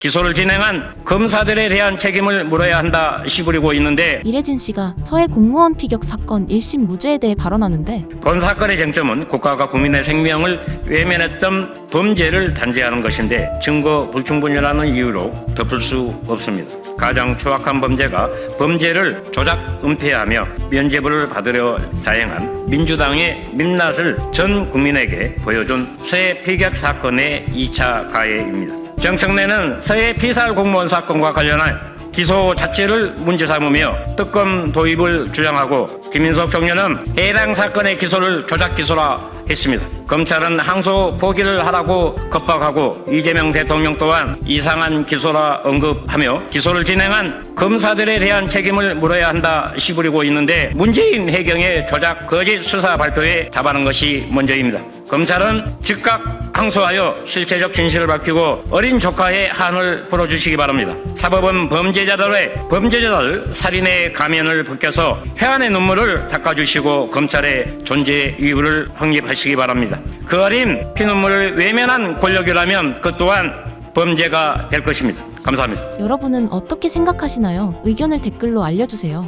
기소를 진행한 검사들에 대한 책임을 물어야 한다 시부리고 있는데 이래진 씨가 서해 공무원 피격 사건 1심 무죄에 대해 발언하는데 본 사건의 쟁점은 국가가 국민의 생명을 외면했던 범죄를 단죄하는 것인데 증거 불충분이라는 이유로 덮을 수 없습니다. 가장 추악한 범죄가 범죄를 조작 은폐하며 면죄부를 받으려 자행한 민주당의 민낯을 전 국민에게 보여준 서해 피격 사건의 2차 가해입니다. 정청래는 서해 피살 공무원 사건과 관련한 기소 자체를 문제 삼으며 특검 도입을 주장하고 김인석 총리는 해당 사건의 기소를 조작 기소라 했습니다. 검찰은 항소 포기를 하라고 겁박하고 이재명 대통령 또한 이상한 기소라 언급하며 기소를 진행한 검사들에 대한 책임을 물어야 한다 시부리고 있는데 문재인 해경의 조작 거짓 수사 발표에 답하는 것이 먼저입니다. 검찰은 즉각 항소하여 실체적 진실을 밝히고 어린 조카의 한을 풀어주시기 바랍니다. 사법은 범죄자들의 범죄자들 살인의 가면을 벗겨서 해안의 눈물을 닦아주시고 검찰의 존재 이유를 확립하시기 바랍니다. 그 어린 피눈물을 외면한 권력이라면 그 또한 범죄가 될 것입니다. 감사합니다. 여러분은 어떻게 생각하시나요? 의견을 댓글로 알려주세요.